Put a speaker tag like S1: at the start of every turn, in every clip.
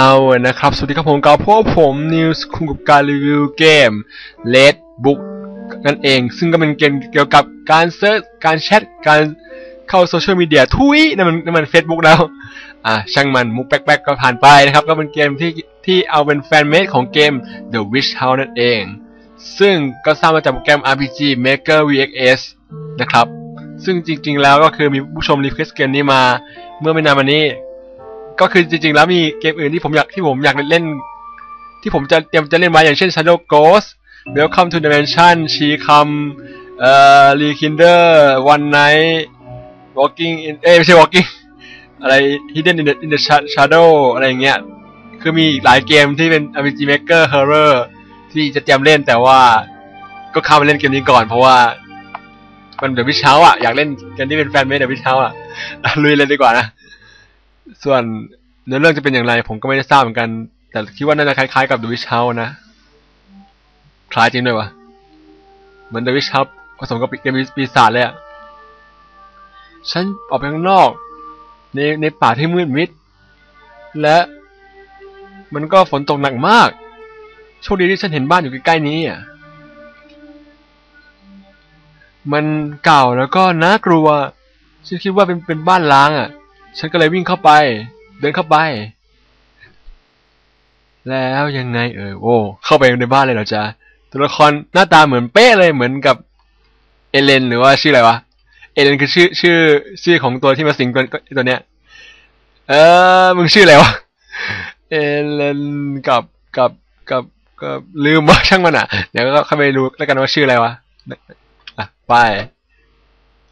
S1: เอานะครับ สวัสดีครับผมกับพวกผมนิวส์คุงกับการรีวิวเกม Red Book นั่นเอง ซึ่งก็เป็นเกมเกี่ยวกับการเซิร์ช การแชท การเข้าโซเชียลมีเดียทุยนั่นมันนั่นมันเฟซบุ๊กแล้ว อ่าช่างมันมุกแป๊กๆก็ผ่านไปนะครับ ก็เป็นเกมที่ที่เอาเป็นแฟนเมดของเกม The Witch House นั่นเอง ซึ่งก็สร้างมาจากโปรแกรม RPG Maker VXS นะครับ ซึ่งจริงๆ แล้วก็คือมีผู้ชมรีเควสเกมนี้มา เมื่อไม่นานมานี้ ก็คือจริงๆ แล้วมีเกมอื่นที่ผมอยากที่ผมอยากเล่น ที่ผมจะเตรียมจะเล่นมาอย่างเช่น Shadow Ghost Welcome to Dimension ชีคัมเอ่อ Rekinder One Night Walking in เอ้ยไม่ใช่ Walking อะไร Hidden in the in the Shadow อะไรอย่างเงี้ย คือมีอีกหลายเกมที่เป็น RPG Maker Horror ที่จะเตรียมเล่นแต่ว่าก็เข้ามาเล่นเกมนี้ก่อนเพราะว่ามันเดี๋ยววิเช้าอะอยากเล่นเกมที่เป็นแฟนเมดเดวิชเช้าอะอะลุยเลยดีกว่านะ ส่วนเนื้อเรื่องจะเป็นอย่างไร ผมก็ไม่ได้ทราบเหมือนกัน แต่คิดว่าน่าจะคล้ายๆกับ The Witch House นะ คล้ายจริงด้วยวะเหมือน The Witch House ผสมกับเกมปีศาจเลยอะฉันออกไปข้างนอก ในในป่าที่มืดมิด และมันก็ฝนตกหนักมาก โชคดีที่ฉันเห็นบ้านอยู่ใกล้ๆนี้อะมันเก่าแล้วก็น่ากลัว ฉันคิดว่าเป็นเป็นบ้านล้างอะ ฉันก็เลยวิ่งเข้าไป เดินเข้าไป แล้วยังไงเออโอ้เข้าไปในบ้านเลยเหรอจ๊ะตัวละครหน้าตาเหมือนเป๊ะเลยเหมือนกับเอเลนหรือว่าชื่ออะไรวะเอเลนคือชื่อชื่อชื่อของตัวที่มาสิงตัวตัวเนี้ย เออมึงชื่ออะไรวะเอเลนกับกับกับกับลืมว่าช่างมันอะ เดี๋ยวก็เข้าไปรู้แล้วกันว่าชื่ออะไรวะอะไป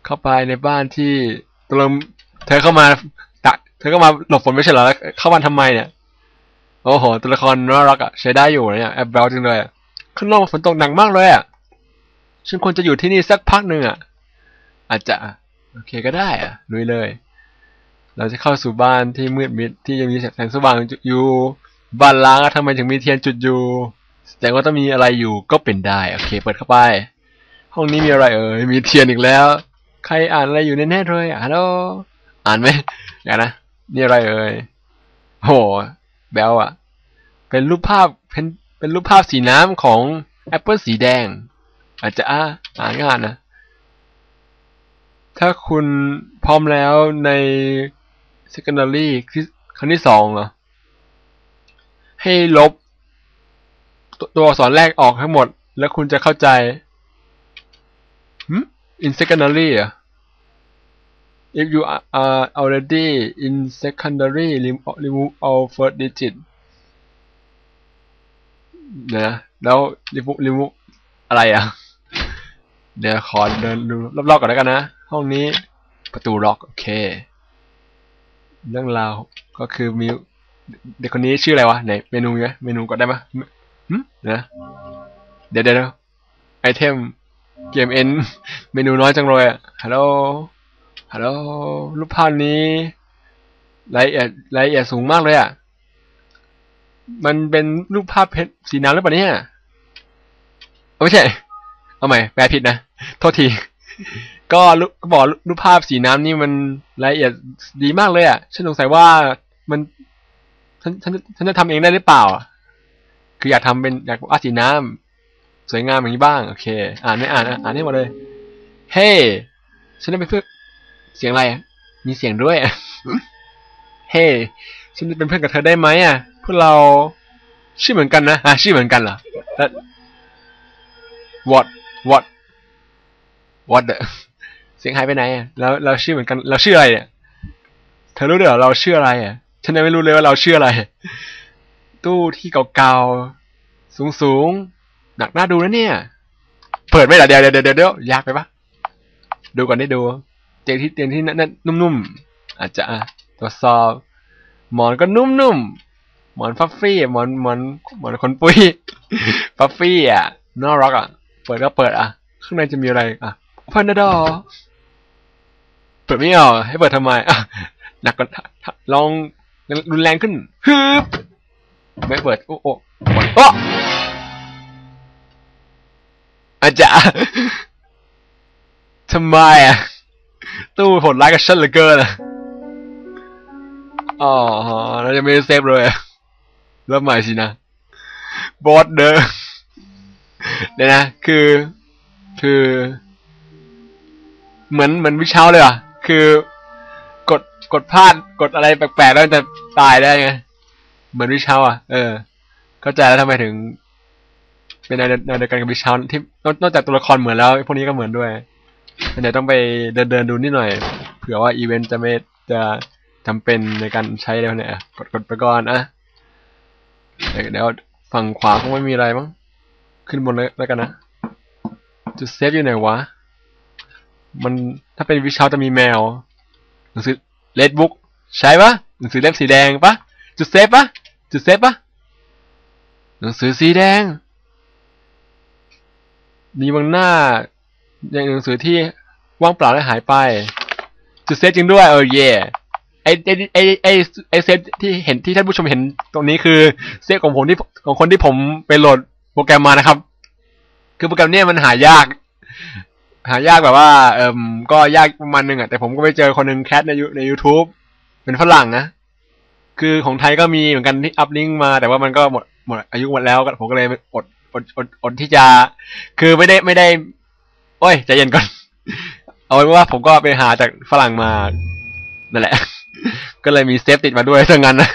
S1: เข้าไปในบ้านที่ตกลง เธอเข้ามาตะเธอก็มาหลบฝนไม่ใช่เหรอแล้วเข้าบ้านทำไมเนี่ย โอ้โห ตัวละครน่ารักอะใช้ได้อยู่เนี่ยแอบเบลจริงเลยข้างนอกฝนตกหนักมากเลยอะฉันควรจะอยู่ที่นี่สักพักหนึ่งอะ อาจจะ โอเคก็ได้อะลุยเลย เราจะเข้าสู่บ้านที่มืดมิดที่ยังมีแสงสว่างอยู่บ้านล้างทำไมถึงมีเทียนจุดอยู่แสดงว่าต้องมีอะไรอยู่ก็เป็นได้ โอเค เปิดเข้าไป ห้องนี้มีอะไรเอ่ยมีเทียนอีกแล้ว ใครอ่านอะไรอยู่แน่ๆเลยอะฮัลโหล อ่านไหมเดี๋ยวนะ นี่อะไรเอ่ยโหแบลอะเป็นรูปภาพเป็นเป็นรูปภาพสีน้ำของแอปเปิลสีแดง อาจจะอ่าอ่านงายนะ ถ้าคุณพร้อมแล้วใน secondary ครั้งที่สองเหรอ ให้ลบ ตัวอักษรแรกออกทั้งหมด แล้วคุณจะเข้าใจ hmm? in secondary อะ if you are already in secondary remove all first digit นะแล้ว remove remove อะไรอะ เดี๋ยวขอเดินดูรอบๆก่อนแล้วกันนะ ห้องนี้ประตูล็อก โอเค เรื่องราวก็คือมีเด็กคนนี้ชื่ออะไรวะไหนเมนูไหมเมนูก็ได้ไหมหืมนะเดี๋ยวเดี๋ยวไอเทมเกมเอ็นเมนูน้อยจังเลยอะฮัลโหล ฮัลโหลรูปภาพนี้รายละเอียดรายละเอียดสูงมากเลยอะ มันเป็นรูปภาพเพชรสีน้ำหรือเปล่าเนี่ยไม่ใช่ เอาใหม่แปลผิดนะ โทษที ก็ก็บอกรูปภาพสีน้ำนี่มันรายละเอียดดีมากเลยอะ ฉันสงสัยว่ามัน ฉันฉันฉันจะทำเองได้หรือเปล่า คืออยากทำเป็นอยากวาดสีน้ำสวยงามอย่างนี้บ้าง โอเค อ่านไม่อ่านอ่านให้หมดเลย เฮ้ฉันได้เป็นเพื่อน เสียงอะไรอะมีเสียงด้วยเฮ้ฉันจะเป็นเพื่อนกับเธอได้ไหมอะ พวกเราชื่อเหมือนกันนะอะชื่อเหมือนกันเหรอแล้ว what what what the เสียงหายไปไหนอะแล้วเราชื่อเหมือนกันเราชื่ออะไรเนี่ยเธอรู้ด้วยเหรอเราชื่ออะไรอะฉันยังไม่รู้เลยว่าเราชื่ออะไร ตู้ที่เก่าๆสูงๆหนักน่าดูนะเนี่ย เปิดไม่หรอเดี๋ยวเดี๋ยวเดี๋ยวเดี๋ยวยากไปปะดูก่อนได้ดู เตียงที่เตียงที่นั่นนุ่มๆอาจจะตรวจสอบหมอนก็นุ่มๆหมอนฟัฟฟี่หมอนหมอนหมอนคนปุ้ยฟัฟฟี่อะน่ารักอะเปิดก็เปิดอะข้างในจะมีอะไรอะพันดอเปิดไม่ออกให้เปิดทำไมอะหนักกว่าลองรุนแรงขึ้นฮึบไม่เปิดโอ้โอ้โอ้อาจารย์ทำไมอะ ตู้ผลร้ายกับฉันเหลือเกินอะอ๋อเราจะไม่เซฟเลยเริ่มใหม่สินะบอสเดอร์เดี๋ยวนะ คือ คือ เหมือนเหมือนวิชเชาเลยอะ คือกดกดพลาดกดอะไรแปลกๆแล้วมันจะตายได้ไง เหมือนวิชเชาอะ เออ เข้าใจแล้วทำไมถึง เป็นแนวแนเดียวกันกับวิชเชาที่นอกจากตัวละครเหมือนแล้ว พวกนี้ก็เหมือนด้วย เดี๋ยวต้องไปเดินเดินดูนิดหน่อย เผื่อว่าอีเวนต์จะไม่จะจำเป็นในการใช้แล้วเนี่ยกดกดไปก่อนอะเดี๋ยวฝั่งขวาคงไม่มีอะไรมั้ง ขึ้นบนเลยแล้วกันนะ จุดเซฟอยู่ไหนวะ มันถ้าเป็นวิชาจะมีแมว หนังสือเลดบุ๊กใช่ปะหนังสือเล่มสีแดงปะจุดเซฟปะจุดเซฟปะหนังสือสีแดง มีบางหน้า อย่างหนังสือที่ว่างเปล่าและหายไป จุดเซฟจริงด้วยเออเย่ไอไอไอไอไอเซฟที่เห็นที่ท่านผู้ชมเห็นตรงนี้คือเซฟของผมที่ของคนที่ผมไปโหลดโปรแกรมมานะครับ คือโปรแกรมเนี้ยมันหายาก หายากแบบว่า เอ่มก็ยากประมาณนึงอะแต่ผมก็ไปเจอคนหนึ่งแคทในยูใน YouTube เป็นฝรั่งนะคือของไทยก็มีเหมือนกันที่อัพลิงก์มา แต่ว่ามันก็หมดหมดอายุหมดแล้วผมก็เลยอดอดอดอดที่จะ คือไม่ได้ไม่ได้ อ้ยใจเย็นก่อน เอาไว้ว่าผมก็ไปหาจากฝรั่งมานั่นแหละ ก็เลยมีเซฟติดมาด้วยทั้งนั้นนะ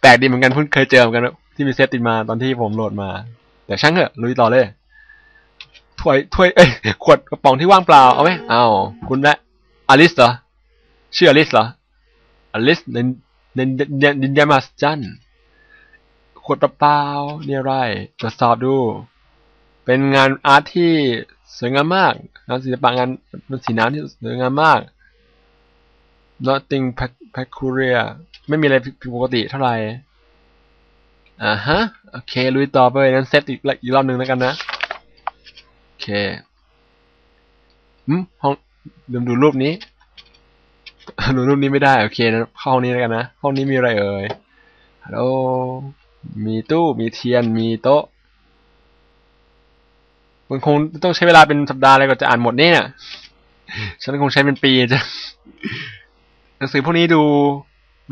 S1: แปลกดีเหมือนกันเพิ่งเคยเจอเหมือนกันที่มีเซฟติดมาตอนที่ผมโหลดมา แต่ช่างเถอะลุยต่อเลยถ้วยถ้วยเอ้ยขวดกระป๋องที่ว่างเปล่าเอาไหมเอาคุณแม่อลิสเหรอชื่ออลิสเหรออลิสในในในดินแดนมาสจันขวดเปล่าเนี่ยไรตรวจสอบดู เป็นงานอาร์ตที่ สวยงามมากงานศิลปะงานเป็นสีน้ำที่สวยงามมาก nothing peculiar ไม่มีอะไรผิดปกติเท่าไหร่อ่าฮะ โอเค ลุยต่อไปนั้นเซตอีกอีกรอบหนึ่งแล้วกันนะ โอเคอืมห้องลืมดูรูปนี้ดูรูปนี้ไม่ได้ โอเคนะเข้าห้องนี้แล้วกันนะ ห้องนี้มีอะไรเอ่ยฮัลโหลมีตู้ มีเทียน มีโต๊ะ มันคงต้องใช้เวลาเป็นสัปดาห์เลยกว่าจะอ่านหมดเนี่ยฉันคงใช้เป็นปีจะหนังสือพวกนี้ดู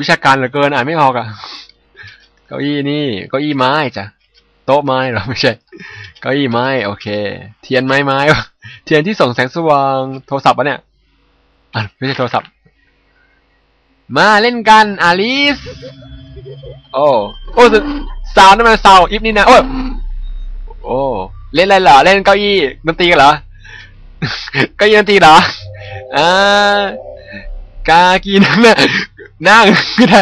S1: วิชาการเหลือเกินอ่านไม่ออกอะ เก้าอี้นี่เก้าอี้ไม้จ้ะโต๊ะไม้หรอไม่ใช่เก้าอี้ไม้ โอเค เทียนไม้ไม้เทียนที่ส่งแสงสว่างโทรศัพท์ปะเนี่ยอะไม่ใช่โทรศัพท์ มาเล่นกันอาลิสโอ้โอ้ซาวนั่นมันซาวอิฟนี่นะโอ้โอ้ เล่นอะไรเหรอ เล่นเก้าอี้ดนตรีกันเหรอ เก้าอี้ดนตรีเหรออ่ากากีนั่งน่ะนั่งไม่ได้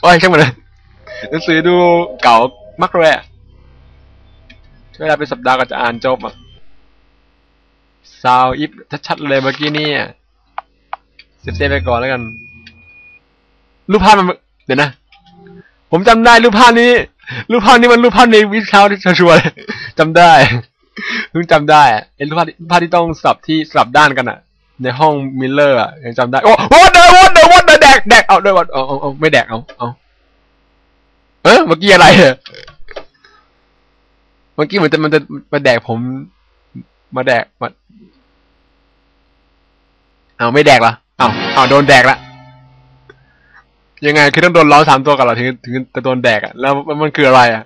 S1: โอ้ยช่างมันเลยหนังสือดูเก่ามากเลยเวลาเป็นสัปดาห์ก็จะอ่านจบอะซาวอิฟชัดๆเลยเมื่อกี้นี่เซฟๆไปก่อนแล้วกัน รูปภาพมันเดี๋ยวนะ ผมจำได้รูปภาพนี้ รูปภาพนี้มันรูปภาพในวิชาที่ชัวร์เลยจำได้ เพิ่งจำได้อะไอ้รูปภาพรูปภาพที่ต้องสับที่สลับด้านกันอะในห้องมิลเลอร์อะยังจำได้ โอ้โหเดอวเดอวเดอแดกแดกเอาเดอวเอาเอาเอาไม่แดกเอาเอาเออเมื่อกี้อะไรเมื่อกี้เหมือนจะมันจะมาแดกผม มาแดกมาเอาไม่แดกเหรอเอาเอาโดนแดกละยังไงคือต้องโดนล้อสามตัวกันเหรอถึงถึงจะโดนแดกอะแล้วมันมันคืออะไรอะ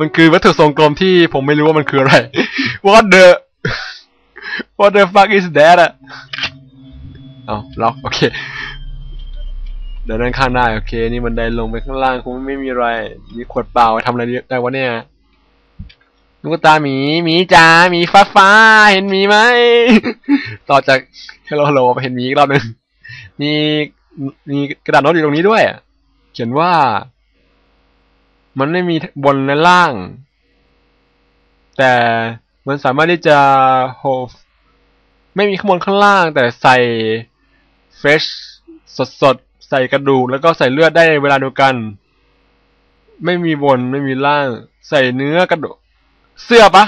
S1: มันคือวัตถุทรงกลมที่ผมไม่รู้ว่ามันคืออะไร What the What the fuck is that อะเอาล็อกโอเคเดี๋ยวนั่นข้างหน้โอเค นี่มันไดลงไปข้างล่างคงไม่มีอะไรมีขวดเปล่าทำอะไรได้วะเนี่ยลูกตาหมีหมีจ้าหมีฟ้าฟ้าเห็นหมีไหมต่อจาก Hello Hello ไปเห็นหมีอีกรอบหนึ่งมีมีกระดาษโน้ตอยู่ตรงนี้ด้วย เขียนว่า มันไม่มีบนและล่าง แต่มันสามารถที่จะโฮไม่มีข้างบนข้างล่าง แต่ใส่เฟชสดสดใส่กระดูกแล้วก็ใส่เลือดได้ในเวลาเดียวกัน ไม่มีบนไม่มีล่าง ใส่เนื้อกระดูกเสื้อปะ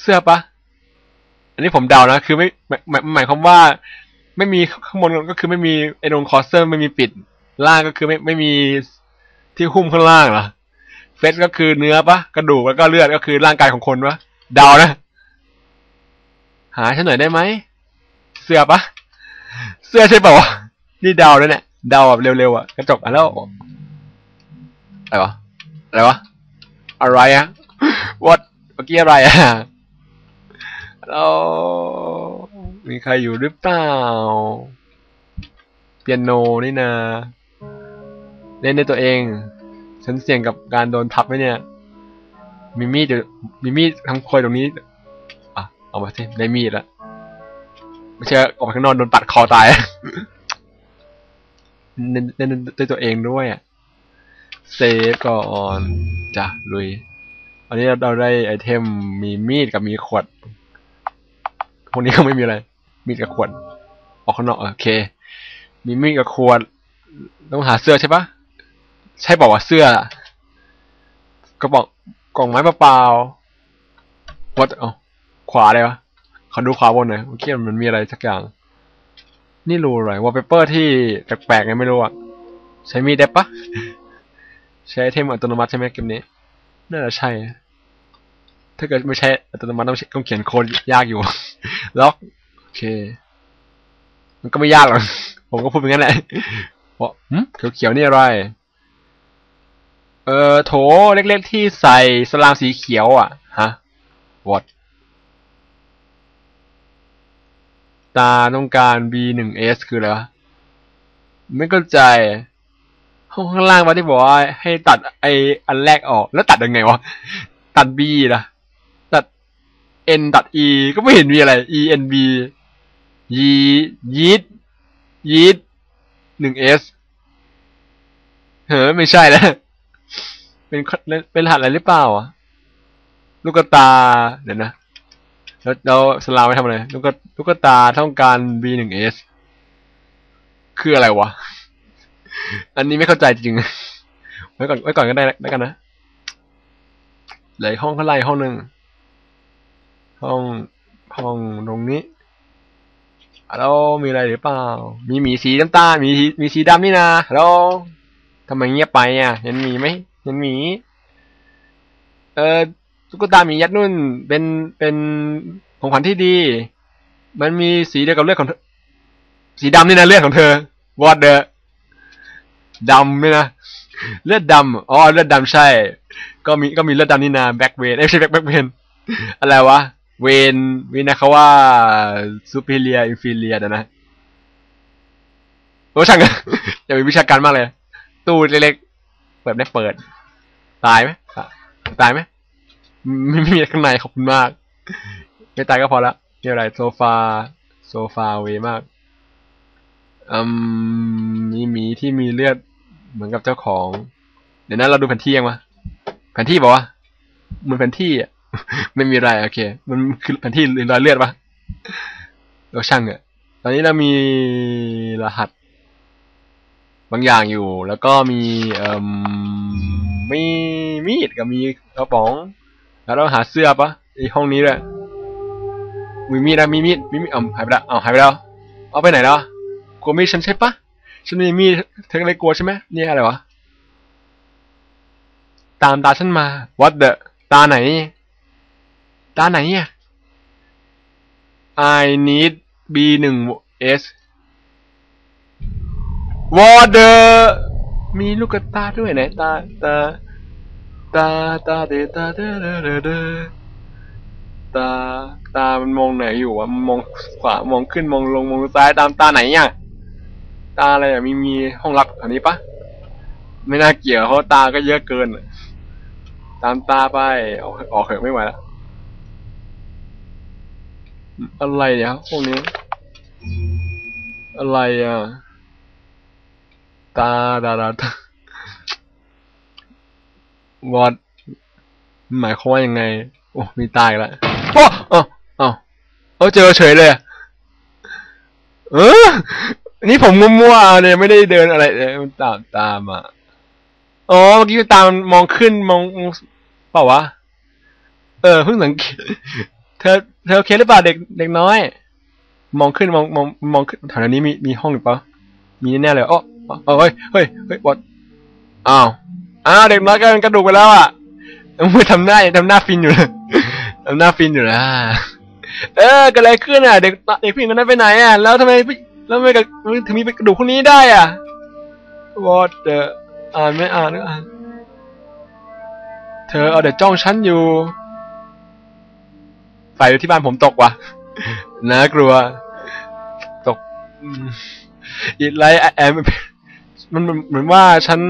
S1: เสื้อปะอันนี้ผมเดานะคือไม่หมายหมายความว่าไม่มีข้างบนก็คือไม่มีไอ้ตรงคอเซอร์ไม่มีปิด ล่างก็คือไม่ไม่มี ที่หุ้มข้างล่างเหรอเฟสก็คือเนื้อปะกระดูกแล้วก็เลือดก็คือร่างกายของคนปะเดานะ หาฉันหน่อยได้ไหม เสื้อปะเสื้อใช่ป่าวะนี่เดาเลยเนี่ยเดาแบบเร็วๆอะกระจกอะแล้วอะไรวะอะไรวะอะไรอะ what เมื่อกี้อะไรอะเรามีใครอยู่หรือเปล่า เปียโนนี่นะ เล่นในตัวเอง ฉันเสี่ยงกับการโดนทับไหมเนี่ย มีมีดอยู่มีมีดทั้งคอยตรงนี้ อะ เอามาสิได้มีดแล้วไม่ใช่ออกไปข้างนอกโดนปัดคอตายเล่นเล่นด้วยตัวเองด้วยอะ เซฟก่อนจ้ะลุยอันนี้เราได้ไอเทมมีมีดกับมีขวด พวกนี้ก็ไม่มีอะไร มีดกับขวด ออกข้างนอกโอเค มีมีดกับขวด ต้องหาเสื้อใช่ปะ ใช่บอกว่าเสื้ออะก็บอกกล่องไม้เปล่าๆวัดเอาขวาเลยวะเขาดูขวาบนหน่อยเมื่อกี้มันมีอะไรสักอย่าง นี่รูอะไรวอลเปเปอร์ที่แปลกๆไงไม่รู้อะใช้มีดได้ปะใช้ไอเทมอัตโนมัติใช่ไหมเกมนี้ น่าจะใช่ ถ้าเกิดไม่ใช่อัตโนมัติต้องต้องเขียนโค้ดยากอยู่ ล็อก โอเค มันก็ไม่ยากหรอก ผมก็พูดไปงั้นแหละบอกหืมเขียวๆนี่อะไร เออโถเล็กๆที่ใส่สลามสีเขียวอะ ฮะ what ตาต้องการ B1S คืออะไรวะ ไม่เข้าใจห้องข้างล่างว่าที่บอกว่าให้ตัดไออันแรกออก แล้วตัดยังไงวะ ตัด B ล่ะตัด N ตัด E ก็ไม่เห็นมีอะไร E N B ยียีดยีดหนึ่ง S เฮ้ยไม่ใช่แล้ว เป็นเป็นรหัสอะไรหรือเปล่าอะลูกตาเดี๋ยวนะแล้วเราสลามไปทำอะไรลูกลูกตาต้องการ B หนึ่ง S คืออะไรวะ อันนี้ไม่เข้าใจจริงไว้ก่อนไว้ก่อนก็ได้ได้กันนะเหลือห้องข้างล่างห้องหนึ่งห้องห้องตรงนี้ฮัลโหลมีอะไรหรือเปล่า มีหมีสีน้ำตาลมีมีสีดำนี่นะฮัลโหลทำไมเงียบไปอะเห็นหมีไหม เห็นหมี เออตุ๊กตาหมียัดนุ่น เป็นเป็นของขวัญที่ดี มันมีสีเดียวกับเลือดของเธอสีดำนี่นะเลือดของเธอ what the ดำนี่นะเลือดดำอ๋อเลือดดำใช่ ก็มีก็มีเลือดดำนี่นะแบ็กเวนไม่ใช่แบ็กแบ็กเวนอะไรวะเวนวินะเขาว่าซูเปอร์เลียอินฟิเลียนะโอ้ช่างอะอย่ามีวิชาการมากเลย ตู้เล็กๆเปิดได้เปิด ตายไหมตายไหมไม่มีข้างในขอบคุณมาก ไม่ตายก็พอละนี่อะไรโซฟาโซฟาเวมากอืมมีหมีที่มีเลือดเหมือนกับเจ้าของ เดี๋ยวนั้นเราดูแผนที่ยังวะแผนที่บอกว่ามันแผนที่อะไม่มีอะไรโอเค มันคือแผนที่รอยเลือดปะเราช่างอะตอนนี้เรามีรหัส บางอย่างอยู่ แล้วก็มีเอ่ม มีมีดกับมีกระป๋อง แล้วเราหาเสื้อปะไอห้องนี้ด้วยมีมีดนะมีมีดมีมีดเอ๋อหายไปแล้วเอ๋อหายไปแล้ว เอาไปไหนแล้วกลัวมีดฉันใช่ปะฉันมีมีดเธอเลยกลัวใช่ไหมนี่อะไรวะตามตาฉันมา what the ตาไหน ตาไหนอะ I need B หนึ่ง S what the มีลูกตาด้วยไหนตาตาตาตาเดตาเดเดเดเดตาตามันมองไหนอยู่วะมันมองขวามองขึ้นมองลงมองซ้ายตามตาไหนอะตาอะไรอะมีมีห้องรับอันนี้ปะไม่น่าเกี่ยวเพราะตาก็เยอะเกิน ตามตาไปออกออกเถอะไม่ไหวแล้วอะไรเนี่ยพวกนี้ อะไรอะ ตาดาดาตาวอดหมายความว่ายังไง โอ้ มีตายแล้วโอ้เอ้าเอ้าเออเจอเฉยเลยเออนี่ผมมั่วๆเนี่ยไม่ได้เดินอะไรเลยมันตามตามอะอ๋อเมื่อกี้ตามมองขึ้นมองเปล่าวะ เออเพิ่งสังเกตเธอเธอโอเคหรือเปล่าเด็กเด็กน้อย มองขึ้นมองมองมองขึ้นแถวนี้มีมีห้องหรือเปล่ามีแน่เลยอ๋ออ๋อ เฮ้ยเฮ้ยเฮ้ยบอดอ้าวอ้าวเด็กน้อยกลายเป็นกระดูกไปแล้วอะมือทำหน้าทำหน้าฟินอยู่เลยทำหน้าฟินอยู่นะเออเกิดอะไรขึ้นอะ เด็กเด็กผู้หญิงคนนั้นไปไหนอะ แล้วทำไมแล้วทำไมถึงมีกระดูกคนนี้ได้อะ what the อ่านไม่อ่านอ่านเธอเอาแต่จ้องฉันอยู่ไฟที่บ้านผมตกว่ะน่ากลัว ตกอีไลท์แอม มันเหมือนว่าฉัน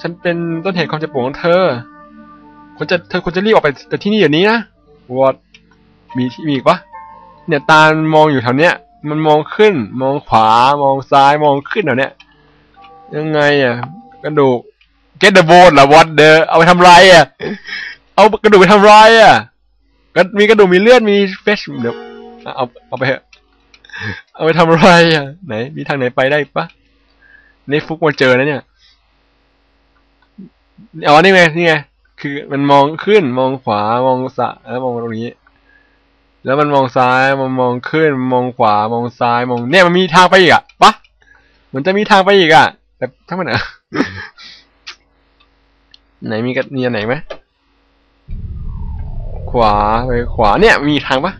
S1: ฉันเป็นต้นเหตุความเจ็บปวดของเธอควรจะเธอควรจะรีบออกไปจากที่นี่เดี๋ยวนี้นะวอดมีที่มีอีกวะเนี่ยตาลมองอยู่แถวเนี้ย มันมองขึ้น มองขวามองซ้ายมองขึ้นแถวเนี้ยยังไงอะกระดูก get the bone เหรอ what the เอาไปทำไรอะ เอากระดูกไปทำไรอะก็มีกระดูกมีเลือดมีเฟชเดี๋ยวเอาเอาไปเถอะเอาไปทำอะไรอะไหนมีทางไหนไปได้ปะ นี่ฟุกมาเจอนะเนี่ยอ๋อนี่ไงนี่ไงคือมันมองขึ้นมองขวามองซ้ายแล้วมองตรงนี้ แล้วมันมองซ้ายมันมองขึ้น มองขวามองซ้ายมองเนี่ยมันมีทางไปอีกอะปะมันจะมีทางไปอีกอะแต่ถ้ามันอะไหนมีกันมีอันไหนไหมขวาไปขวาเนี่ยมีทางปะ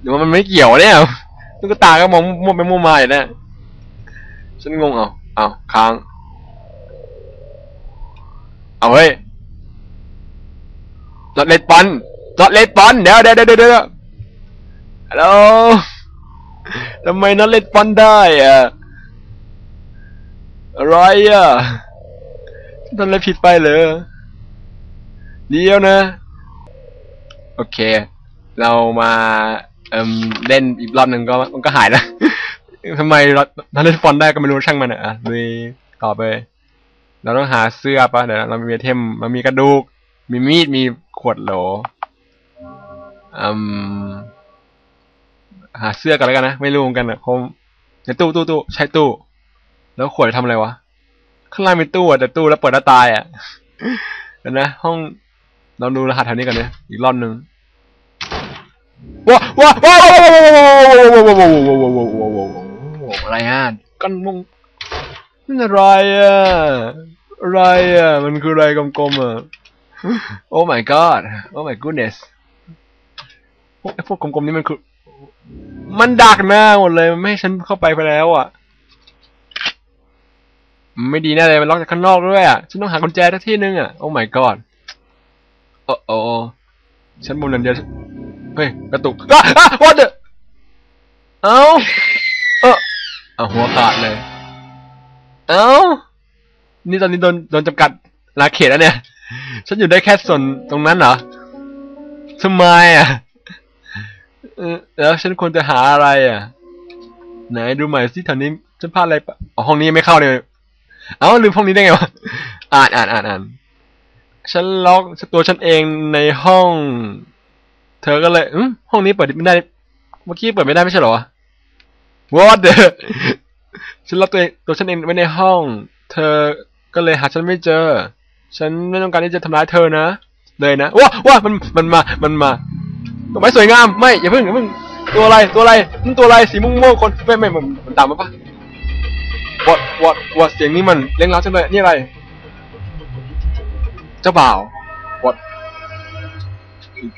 S1: หรือว่ามันไม่เกี่ยวเนี่ยตุ๊กตาก็มองมั่วไปมั่วมาอยู่เนี่ย ฉันงงเอาเอาค้าง เอาเฮ้ยรถเลดปอนรถเลดปอนเดี๋ยวเดี๋ยวเดี๋ยวเดี๋ยวฮัลโหลทำไมน็อตเลดปอนได้อะอะไรอะทำอะไรผิดไปเหรอเดี๋ยวนะ โอเค เรามาเอ่มเล่นอีกรอบหนึ่งก็มันก็หายแล้ว ทำไมเราเล่นฟอนได้ก็ไม่รู้ช่างมันอะดูต่อไป เราต้องหาเสื้อปะเดี๋ยวเรามีเทมมันมีกระดูก มีมีด มีขวดโหลอืมหาเสื้อกันแล้วกันนะ ไม่รู้เหมือนกันอะคงในตู้ตู้ตู้ใช้ตู้ แล้วขวดทำอะไรวะ ข้างล่างมีตู้อะแต่ตู้แล้วเปิดแล้วตายอะเดี๋ยวนะ ห้องเราดูรหัสแถวนี้กันเนี่ยอีกรอบหนึ่งว้าวว้าวว้าวว้าวว้าวว้าวว้าวว้าวว้าวว้าวว้าวว้าว อะไรอะกันมงนั่นอะไรอะอะไรอะมันคืออะไรกลมๆอะโอ้ my god โอ้ my goodness พวกไอ้พวกกลมๆนี่มันคือ มันดักหน้าหมดเลยมันไม่ให้ฉันเข้าไปไปแล้วอะ ไม่ดีแน่เลยมันล็อกจากข้างนอกด้วยอะฉันต้องหากุญแจทักที่นึงอะโอ้ my god โอ้โอ้ฉันมุมนั้นเดียวเฮ้ยกระตุกอ้าอ้า what the เอ้าเออ เอาหัวขาดเลย เอ้า นี่ตอนนี้โดนโดนจำกัดราเขตแล้วเนี่ย ฉันอยู่ได้แค่ส่วนตรงนั้นเหรอทำไมอะเออแล้วฉันควรจะหาอะไรอะ ไหนดูใหม่สิแถวนี้ฉันพลาดอะไรปะอ๋อห้องนี้ยังไม่เข้าเลย เอ้าลืมห้องนี้ได้ไงวะ อ่านอ่านอ่านอ่านฉันล็อกตัวฉันเองในห้อง เธอก็เลยอืมห้องนี้เปิดไม่ได้ เมื่อกี้เปิดไม่ได้ไม่ใช่เหรอวะ What the ฉันล็อกตัวเองตัวฉันเองไว้ในห้อง เธอก็เลยหาฉันไม่เจอ ฉันไม่ต้องการที่จะทำร้ายเธอนะ เลยนะว้าว้ามันมันมามันมาตัวไม้สวยงามไม่อย่าเพิ่งอย่าเพิ่งตัวอะไรตัวอะไรนั่นตัวอะไรสีม่วงๆคนไม่ไม่มันมันตามมาปะวอดวอดวอดเสียงนี้มันเล่งร้าวจังเลยนี่อะไร เจ้าบ่าววอด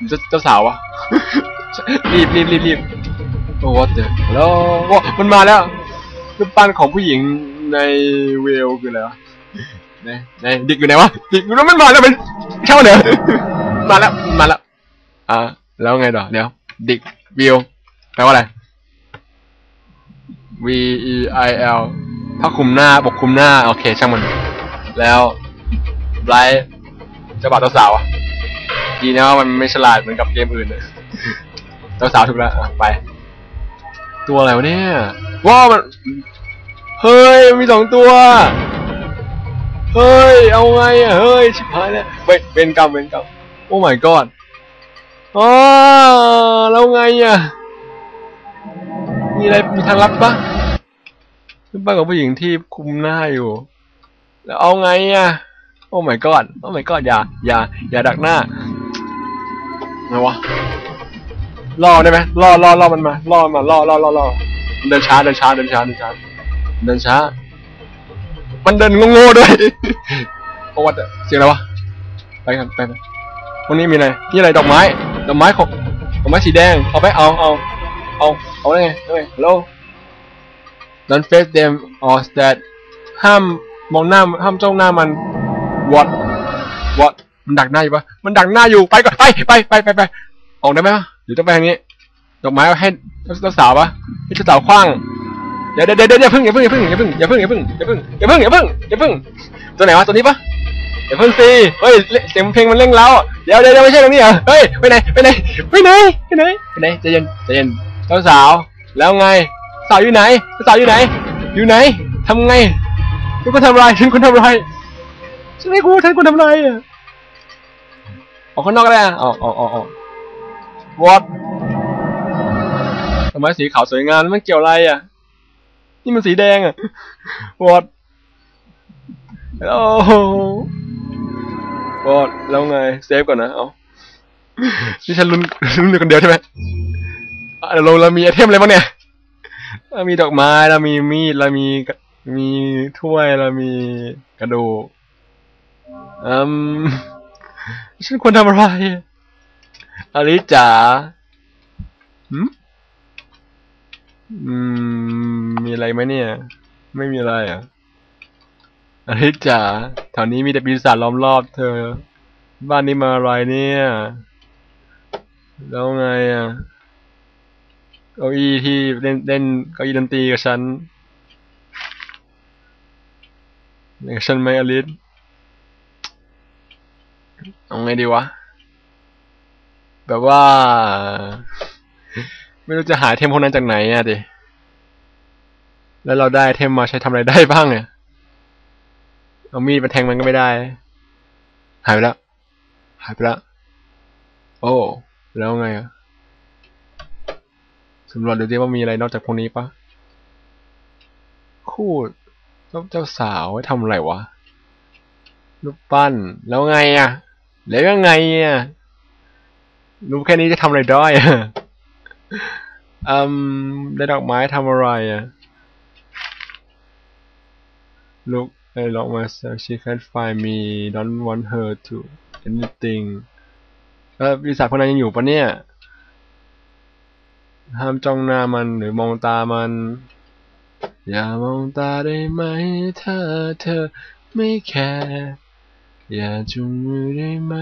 S1: เจ้าเจ้าสาววะรีบรีบรีบรีบ โอ้วอดเดอแล้วโอ้มันมาแล้วรูปปั้นของผู้หญิงในเวลคืออะไรวะไหนไหนดิกอยู่ไหนวะดิกอยู่นั้นมันมาแล้วมันเข้าเนี่ยมาแล้วมาแล้วอ่าแล้วไงต่อเดี๋ยวดิกวิวแปลว่าอะไร V E I L ผ้าคลุมหน้าปกคลุมหน้า โอเค ช่างมัน แล้วไบรท์จะบาวเจ้าสาวอะดีนะว่ามันไม่ฉลาดเหมือนกับเกมอื่นเลยเจ้าสาวถูกแล้วไป ตัวอะไรวะเนี่ย ว้าวมัน เฮ้ยมันมีสองตัว เฮ้ย เอาไงอะ เฮ้ย ชิบหายแล้วเว้ยเป็นกรรมเป็นกรรมโอ้ my god อ๋อแล้วไงอะ มีอะไร มีทางลับปะขึ้นไปกับผู้หญิงที่คุมหน้าอยู่ แล้วเอาไงอะ โอ้ my god โอ้ my god อย่า อย่า อย่าดักหน้าไงวะ ล่อได้ไหมล่อล่อล่อมันมาล่อมาล่อล่อล่อล่อเดินช้าเดินช้าเดินช้าเดินช้าเดินช้า มันเดินโง่ๆด้วยโอ้วัดอะเสียงอะไรวะไปกันไปไปวันนี้มีอะไรนี่อะไรดอกไม้ดอกไม้ของดอกไม้สีแดงเอาไปเอาเอาเอาเอาได้ไงได้ไง hello don't face them or that ห้ามมองหน้าห้ามจ้องหน้ามัน what วอตมันดักหน้าอยู่ปะมันดักหน้าอยู่ไปก่อนไปไปไปไปไปออกได้ไหมวะ หรือต้องไปทางนี้ ดอกไม้ให้เจ้าสาวปะให้เจ้าสาวคว้างเดี๋ยวเดี๋ยวเดี๋ยวอย่าพิ่งอย่าพิ่งอย่าพิ่งอย่าพิ่งอย่าพิ่งอย่าพิ่งอย่าพิ่งอย่าพิ่งอย่าพิ่งอย่าพิ่งตัวไหนวะตัวนี้ปะอย่าพิ่งสิเฮ้ยเสียงเพลงมันเร่งเร้าเดี๋ยวเดี๋ยวไม่ใช่ตรงนี้เหรอเฮ้ยไปไหนไปไหนไปไหนไปไหนไปไหนใจเย็นใจเย็นเจ้าสาว แล้วไงสาวอยู่ไหนสาวอยู่ไหน อยู่ไหนทำไงฉันคนทำไรฉันคนทำไรฉันไม่รู้ฉันคนทำไรอะออกข้างนอกก็ได้อะออกออกออก วอดทำไมสีขาวสวยงามมันเกี่ยวอะไรอะ นี่มันสีแดงอะวอดโอ้โหวอดแล้วไงเซฟก่อนนะเอานี่ฉันลุ้นลุ้นอยู่คนเดียวใช่ไหมอะเราเรามีไอเทมอะไรบ้างเนี่ยเรามีดอกไม้เรามีมีดเรามีมีถ้วยเรามีกระดูกอืมฉันควรทำอะไร อลิจ๋าหืมอืม มีอะไรไหมเนี่ย ไม่มีอะไรอะอลิจ๋าแถวนี้มีแต่ปีศาจล้อมรอบเธอ บ้านนี้มาอะไรเนี่ย แล้วไงอะเก้าอี้ที่เล่นเล่นเก้าอี้ดนตรีกับฉันเล่นกับฉันไหมอลิสเอาไงดีวะ แบบว่า ไม่รู้จะหาเทมพวกนั้นจากไหนอะดิ แล้วเราได้เทมมาใช้ทำอะไรได้บ้างเนี่ย เอามีดมาแทงมันก็ไม่ได้ หายไปแล้ว หายไปแล้ว โอ้ แล้วไงอะสำรวจดูดิว่ามีอะไรนอกจากพวกนี้ปะคู่เจ้าเจ้าสาวไว้ทำอะไรวะรูปปั้นแล้วไงอะ่ะแล้วยังไงอะ รูปแค่นี้จะทำอะไรได้อะอืมได้ดอกไม้ทำอะไรอะ look I lock myself she can't find me don't want her to anything เออปีศาคนนั้นยังอยู่ปะเนี่ย ห้ามจ้องหน้ามันหรือมองตามัน อย่ามองตาได้ไหมถ้าเธอไม่แคร์อย่าจุงมือได้ไหม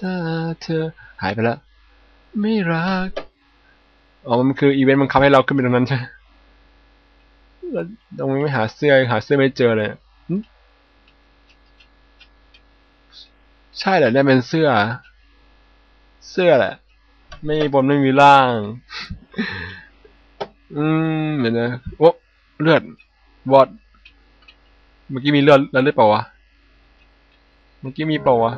S1: ถ้าเธอ หายไปแล้ว ไม่รัก อ๋อ มันคืออีเวนต์มันคับให้เราขึ้นไปตรงนั้นใช่แล้วตรงนี้ไม่หาเสื้อ หาเสื้อไม่เจอเลย ใช่เหรอเนี่ยเป็นเสื้อ เสื้อแหละ ไม่มีบนไม่มีล่าง อืมเดี๋ยวนะโอ้เลือดวอด เมื่อกี้มีเลือดแล้วหรือเปล่าวะ เมื่อกี้มีเปล่าวะ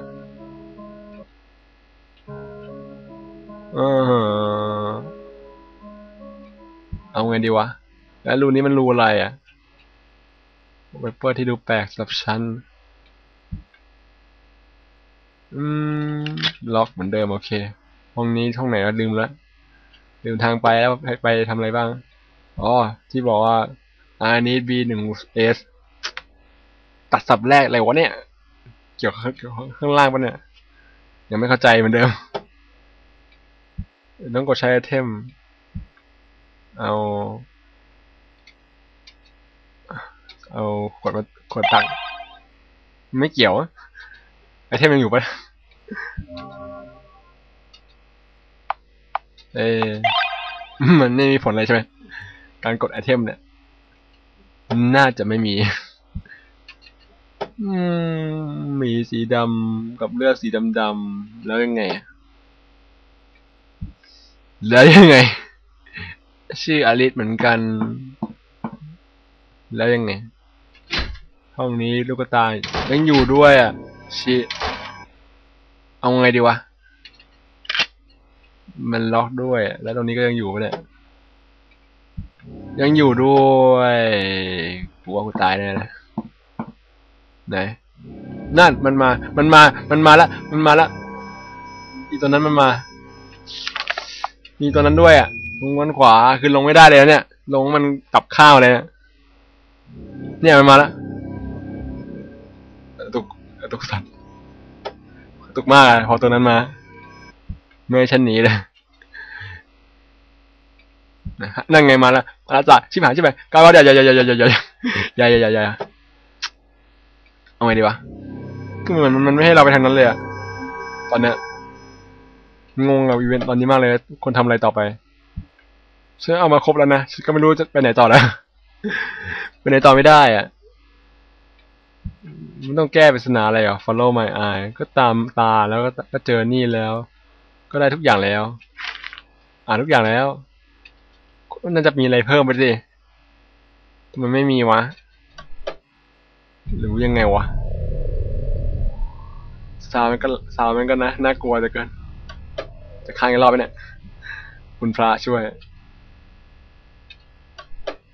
S1: เออเอาไงดีวะ แล้วรูนี้มันรูอะไรอะเวเปอร์ที่ดูแปลกสำหรับฉัน อืม ล็อกเหมือนเดิม โอเค ห้องนี้ห้องไหนก็ลืมแล้วลืมทางไปแล้วไปไปทำอะไรบ้าง อ๋อ ที่บอกว่า I need B หนึ่ง S ตัดสับแรกอะไรวะเนี่ยเกี่ยวกับเกี่ยวกับข้างล่างปะเนี่ย ยังไม่เข้าใจเหมือนเดิม ต้องกดใช้ไอเทม เอา เอาขวดมาขวดตักไม่เกี่ยวอะไอเทมยังอยู่ปะเอ้ยมันไม่มีผลอะไรใช่ไหมการกดไอเทมเนี่ย น่าจะไม่มีอืมมีสีดำกับเลือดสีดำๆแล้วยังไง แล้วยังไง ชื่ออลิสเหมือนกัน แล้วยังไง ห้องนี้ลูกตายังอยู่ด้วยอะชิเอาไงดีวะ มันล็อกด้วย แล้วตรงนี้ก็ยังอยู่ปะเนี่ย ยังอยู่ด้วยกูว่ากูตายแน่เลยไหน นั่นมันมา มันมา มันมาละ มันมาละอีตัวนั้นมันมา มีตัวนั้นด้วยอะลงวนขวาคือลงไม่ได้เลยเนี่ย ลงมันกลับข้าวเลยเนี่ยเนี่ยมันมาละตุกตุกสัตว์ตุกมากอะพอตัวนั้นมาไม่ให้ฉันหนีเลยนั่นไงมาแล้วมาแล้วจ้ะชิบหายชิบหายก้าวอย่าอย่าอย่าอย่าอย่าอย่าอย่าอย่าอย่าอย่าเอาไงดีวะคือมือนมันไม่ให้เราไปทางนั้นเลยอะตอนเนี้ย งงกับอีเวนต์ตอนนี้มากเลย คนทำอะไรต่อไปฉันเอามาครบแล้วนะฉันก็ไม่รู้จะไปไหนต่อแล้วไปไหนต่อไม่ได้อะมันต้องแก้ปริศนาอะไรอะ follow my eye ก็ตามตาแล้วก็ก็เจอนี่แล้ว ก็ได้ทุกอย่างแล้ว อ่านทุกอย่างแล้วน่าจะมีอะไรเพิ่มไปสิทำไมันไม่มีวะ หรือยังไงวะ ซาวมันก็ซาวมันก็นะ น่ากลัวเหลือเกิน จะค้างอีกรอบไหมเนี่ย คุณพระช่วย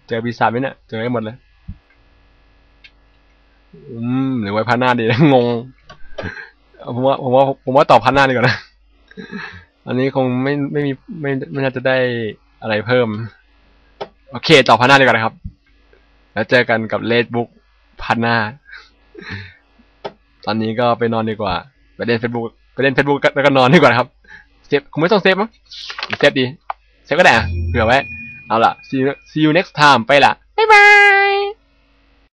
S1: เจอปีศาจไหมเนี่ย เจอให้หมดเลย อืมหรือไว้พันหน้าดีงง ผมว่าผมว่าผมว่าตอบพันหน้าดีกว่านะ อันนี้คงไม่ไม่มีไม่ไม่น่าจะได้อะไรเพิ่ม โอเคตอบพันหน้าดีกว่านะครับ แล้วเจอกันกับเลดบุ๊กพันหน้า ตอนนี้ก็ไปนอนดีกว่า ไปเล่นเฟซบุ๊กไปเล่นเฟซบุ๊กแล้วก็นอนดีกว่าครับ เซฟคงไม่ต้องเซฟมั้งเซฟดีเซฟก็ได้อะเผื่อไว้ เอาล่ะ see you see you next time ไปละบ๊ายบาย